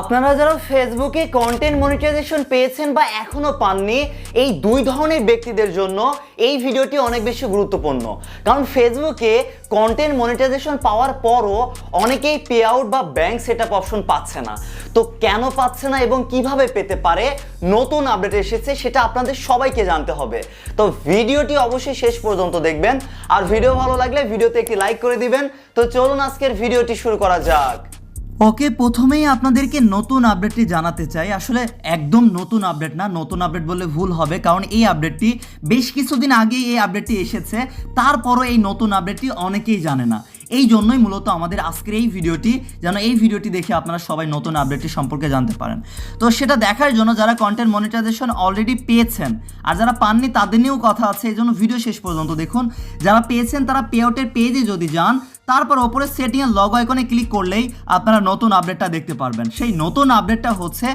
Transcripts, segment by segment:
আপনারা যারা ফেসবুকে কন্টেন্ট মনিটাইজেশন পেয়েছেন বা এখনও পাননি, এই দুই ধরনের ব্যক্তিদের জন্য এই ভিডিওটি অনেক বেশি গুরুত্বপূর্ণ। কারণ ফেসবুকে কন্টেন্ট মনিটাইজেশন পাওয়ার পরও অনেকেই পে আউট বা ব্যাংক সেট আপ অপশন পাচ্ছে না। তো কেন পাচ্ছে না এবং কীভাবে পেতে পারে? নতুন আপডেট এসেছে, সেটা আপনাদের সবাইকে জানতে হবে। তো ভিডিওটি অবশ্যই শেষ পর্যন্ত দেখবেন। আর ভিডিও ভালো লাগলে ভিডিওতে একটি লাইক করে দিবেন। তো চলুন আজকের ভিডিওটি শুরু করা যাক। ওকে প্রথমেই আপনাদেরকে নতুন আপডেটটি জানাতে চাই। আসলে একদম নতুন আপডেট না, নতুন আপডেট বললে ভুল হবে, কারণ এই আপডেটটি বেশ কিছুদিন আগেই এই আপডেটটি এসেছে। তারপরও এই নতুন আপডেটটি অনেকেই জানে না। এই জন্যই মূলত আমাদের আজকের এই ভিডিওটি, যেন এই ভিডিওটি দেখে আপনারা সবাই নতুন আপডেটটি সম্পর্কে জানতে পারেন। তো সেটা দেখার জন্য যারা কন্টেন্ট মনিটাইজেশন অলরেডি পেয়েছেন, আর যারা পাননি তাদের নিয়েও কথা আছে, এই জন্য ভিডিও শেষ পর্যন্ত দেখুন। যারা পেয়েছেন তারা পে আউটের পেজে যদি যান তারপর ওপরে সেটিংয়ে লগ আইকনে ক্লিক করলেই আপনারা নতুন আপডেটটা দেখতে পারবেন। সেই নতুন আপডেটটা হচ্ছে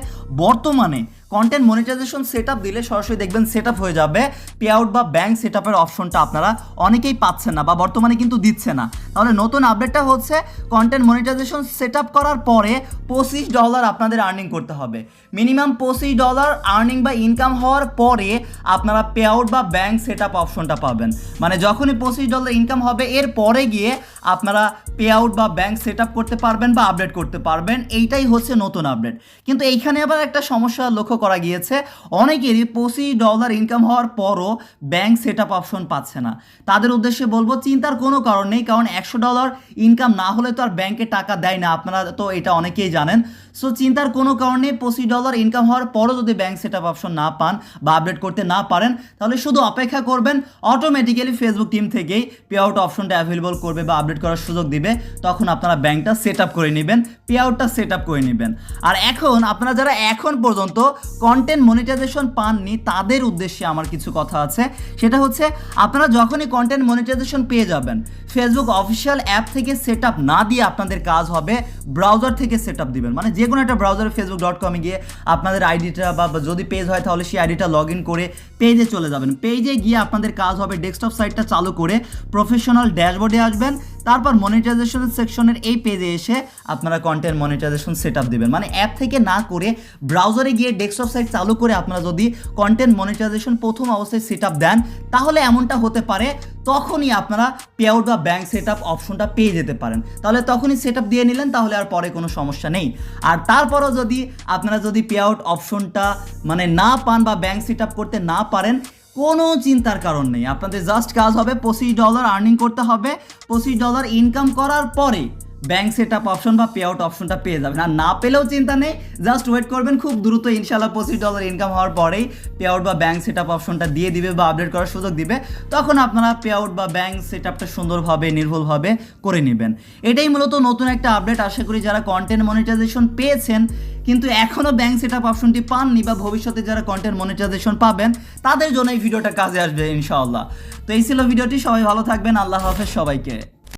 বর্তমানে কন্টেন্ট মনিটাইজেশন সেট দিলে সরাসরি দেখবেন সেট হয়ে যাবে। পে আউট বা ব্যাংক সেট অপশনটা আপনারা অনেকেই পাচ্ছেন না বা বর্তমানে কিন্তু দিচ্ছে না। তাহলে নতুন আপডেটটা হচ্ছে কন্টেন্ট মনিটাইজেশন সেট করার পরে পঁচিশ ডলার আপনাদের আর্নিং করতে হবে। মিনিমাম পঁচিশ ডলার আর্নিং বা ইনকাম হওয়ার পরে আপনারা পে আউট বা ব্যাংক সেট অপশনটা পাবেন। মানে যখনই পঁচিশ ডলার ইনকাম হবে, এর পরে গিয়ে আপনারা পে আউট বা ব্যাংক সেট করতে পারবেন বা আপডেট করতে পারবেন। এইটাই হচ্ছে নতুন আপডেট কিন্তু এইখানে আবার একটা সমস্যা লক্ষ্য করা গিয়েছে। অনেকেরই পঁচিশ ডলার ইনকাম হওয়ার পরও ব্যাংক সেট আপ অপশন পাচ্ছে না। তাদের উদ্দেশ্যে বলব, চিন্তার কোনো কারণ নেই, কারণ একশো ডলার ইনকাম না হলে তো আর ব্যাংকে টাকা দেয় না। আপনারা তো এটা অনেকেই জানেন। সো চিন্তার কোনো কারণে পঁচিশ ডলার ইনকাম হওয়ার পরও যদি ব্যাংক সেট আপ অপশন না পান বা আপডেট করতে না পারেন, তাহলে শুধু অপেক্ষা করবেন অটোমেটিক্যালি ফেসবুক টিম থেকেই পে আউট অপশনটা অ্যাভেলেবল করবে বা আপডেট করার সুযোগ দিবে। তখন আপনারা ব্যাংকটা সেট আপ করে নেবেন পে আউটটা সেট আপ করে নেবেন। আর এখন, আপনারা যারা এখন পর্যন্ত কন্টেন্ট মনিটাইজেশন পাননি, তাদের উদ্দেশ্যে আমার কিছু কথা আছে। সেটা হচ্ছে, আপনারা যখনই কন্টেন্ট মনিটাইজেশন পেয়ে যাবেন ফেসবুক অফিসিয়াল অ্যাপ থেকে সেট আপ না দিয়ে আপনাদের কাজ হবে ব্রাউজার থেকে সেট আপ দিবেন। মানে যে কোনো একটা ব্রাউজারে ফেসবুক ডট কমে গিয়ে আপনাদের আইডিটা বা যদি পেজ হয় তাহলে সেই আইডিটা লগ ইন করে পেজে চলে যাবেন। পেজে গিয়ে আপনাদের কাজ হবে ডেস্কটপ সাইটটা চালু করে প্রফেশনাল ড্যাশবোর্ডে আসবেন তারপর মনিটাইজেশন সেকশনের এই পেজে এসে আপনারা কন্টেন্ট মনিটাইজেশন সেট আপ দেবেন। মানে অ্যাপ থেকে না করে ব্রাউজারে গিয়ে ডেস্কটপ সাইট চালু করে আপনারা যদি কন্টেন্ট মনিটাইজেশন প্রথম অবস্থায় সেট আপ দেন, তাহলে এমনটা হতে পারে, তখনই আপনারা পে আউট বা ব্যাঙ্ক সেট আপ অপশনটা পেয়ে যেতে পারেন। তাহলে তখনই সেট আপ দিয়ে নিলেন, তাহলে আর পরে কোনো সমস্যা নেই। আর তারপরও যদি আপনারা যদি পে আউট অপশনটা মানে না পান বা ব্যাঙ্ক সেট আপ করতে না পারেন কোনো চিন্তার কারণ নেই। আপনাদের জাস্ট কাজ হবে পঁচিশ ডলার আর্নিং করতে হবে। পঁচিশ ডলার ইনকাম করার পরে ব্যাংক সেট আপ অপশন বা পে আউট অপশনটা পেয়ে যাবেন। আর না পেলেও চিন্তা নেই জাস্ট ওয়েট করবেন, খুব দ্রুত ইনশাল্লাহ পঁচিশ ডলার ইনকাম হওয়ার পরেই পে আউট বা ব্যাংক সেট আপ অপশনটা দিয়ে দিবে বা আপডেট করার সুযোগ দিবে। তখন আপনারা পে আউট বা ব্যাংক সেট আপটা সুন্দরভাবে নির্ভুলভাবে করে নেবেন। এটাই মূলত নতুন একটা আপডেট আশা করি যারা কন্টেন্ট মনিটাইজেশন পেয়েছেন, কিন্তু এখনও ব্যাংক সেট আপ অপশনটি পাননি বা ভবিষ্যতে যারা কন্টেন্ট মনিটাইজেশন পাবেন, তাদের জন্য এই ভিডিওটা কাজে আসবে ইনশাআল্লাহ। তো এই ছিল ভিডিওটি, সবাই ভালো থাকবেন, আল্লাহ হাফেজ সবাইকে।